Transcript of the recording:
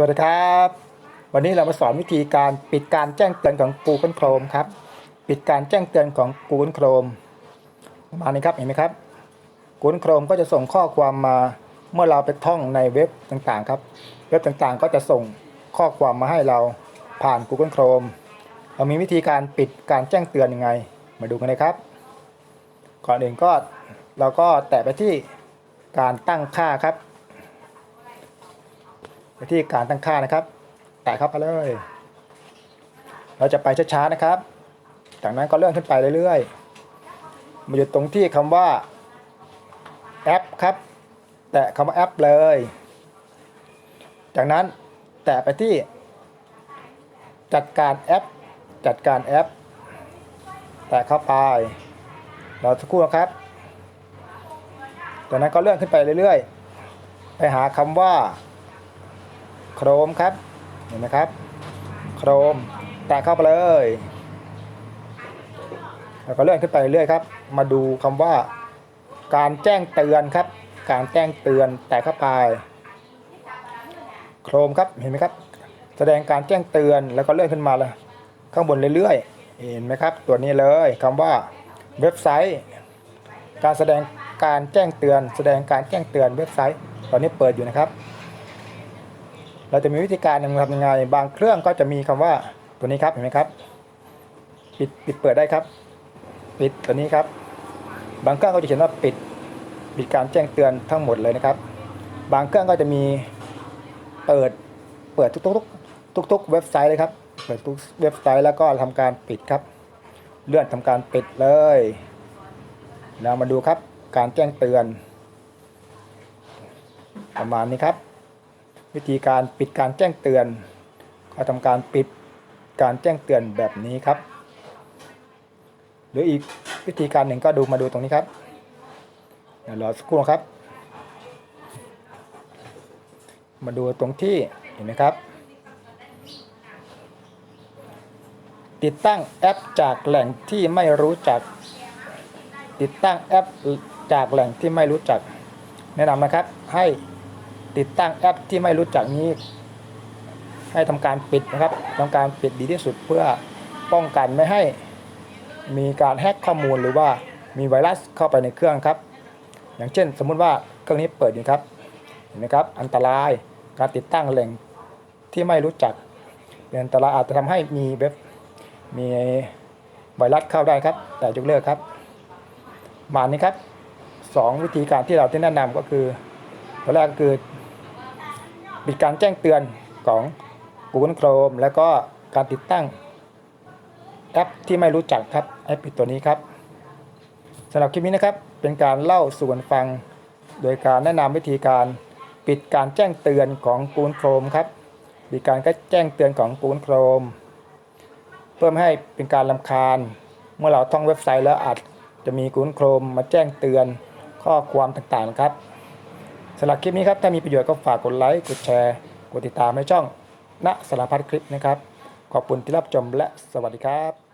สวัสดีครับ วันนี้เรามาสอนวิธีการปิดการแจ้งเตือนของ Google Chrome ครับ ปิดการแจ้งเตือนของ Google Chrome ประมาณนี้ครับเห็นไหมครับ Google Chrome ก็จะส่งข้อความมาเมื่อเราไปท่องในเว็บต่างๆครับ เว็บต่างๆ ก็จะส่งข้อความมาให้เราผ่าน Google Chrome เรามีวิธีการปิดการแจ้งเตือนยังไง มาดูกันเลยครับ ก่อนอื่นก็เราก็แตะไปที่การตั้งค่าครับ ไปที่การตั้งค่านะครับแตะเข้าไปเลย เราจะไปช้าๆนะครับ จากนั้นก็เลื่อนขึ้นไปเรื่อยๆมาหยุดตรงที่คำว่าแอปครับ แตะคำว่าแอปเลย จากนั้นแตะไปที่ จัดการแอป จัดการแอป แตะเข้าไปเราสักครู่นะครับ จากนั้นก็เลื่อนขึ้นไปเรื่อยๆ ไปหาคำว่า โครมครับ เห็นไหมครับ โครม แตะเข้าไปเลย แล้วก็เลื่อนขึ้นไปเรื่อยๆครับ มาดูคำว่า การแจ้งเตือนครับ การแจ้งเตือนแตะเข้าไป โครมครับ เห็นไหมครับ แสดงการแจ้งเตือนแล้วก็เลื่อนขึ้นมาเลยข้างบนเรื่อยๆ เห็นไหมครับ ตัวนี้เลยคำว่าเว็บไซต์ การแสดงการแจ้งเตือน แสดงการแจ้งเตือนเว็บไซต์ ตอนนี้เปิดอยู่นะครับ เราจะมีวิธีการทำยังไง บางเครื่องก็จะมีคำว่าตัวนี้ครับเห็นไหมครับ ปิดปิดเปิดได้ครับ ปิดตัวนี้ครับ บางเครื่องก็จะเขียนว่าปิดปิดการแจ้งเตือนทั้งหมดเลยนะครับ บางเครื่องก็จะมีเปิดเปิดทุกทุกทุกทุกๆเว็บไซต์เลยครับ เปิดทุกเว็บไซต์แล้วก็ทำการปิดครับ เลื่อนทำการปิดเลย เรามาดูครับการแจ้งเตือน ประมาณนี้ครับ วิธีการปิดการแจ้งเตือน ก็ทำการปิดการแจ้งเตือนแบบนี้ครับ หรืออีกวิธีการหนึ่งก็ดูมาดูตรงนี้ครับเดี๋ยวรอสักครู่ครับ มาดูตรงที่เห็นไหมครับ ติดตั้งแอปจากแหล่งที่ไม่รู้จัก ติดตั้งแอปจากแหล่งที่ไม่รู้จักแนะนำนะครับให้ ติดตั้งแอปที่ไม่รู้จักนี้ ให้ทำการปิดนะครับทำการปิดดีที่สุดเพื่อป้องกันไม่ให้มีการแฮ็กข้อมูลหรือว่ามีไวรัสเข้าไปในเครื่องครับ อย่างเช่น สมมุติว่าเครื่องนี้เปิดอยู่ครับเห็นไหมครับ อันตรายการติดตั้งแหล่งที่ไม่รู้จักเป็นอันตรายอาจจะทำให้มีเว็บมีไวรัสเข้าได้ครับ แต่ยกเลิกครับมานี้ครับสองวิธีการที่เราที่แนะนำก็คือตัวแรกก็คือ ปิดการแจ้งเตือนของ Google Chrome แล้วก็การติดตั้งแอปที่ไม่รู้จักครับแอปปิดตัวนี้ครับสำหรับคลิปนี้นะครับเป็นการเล่าสู่กันฟัง โดยการแนะนำวิธีการปิดการแจ้งเตือนของ Google Chrome ครับปิดการแจ้งเตือนของ Google Chrome เพื่อไม่ให้เป็นการลำคาญ เมื่อเราท่องเว็บไซต์แล้วอาจจะมี Google Chrome มาแจ้งเตือนข้อความต่างๆครับ สำหรับคลิปนี้ครับถ้ามีประโยชน์ก็ฝากกดไลค์กดแชร์กดติดตามให้ช่องณสารพัดคลิปนะครับ ขอบคุณที่รับชมและสวัสดีครับ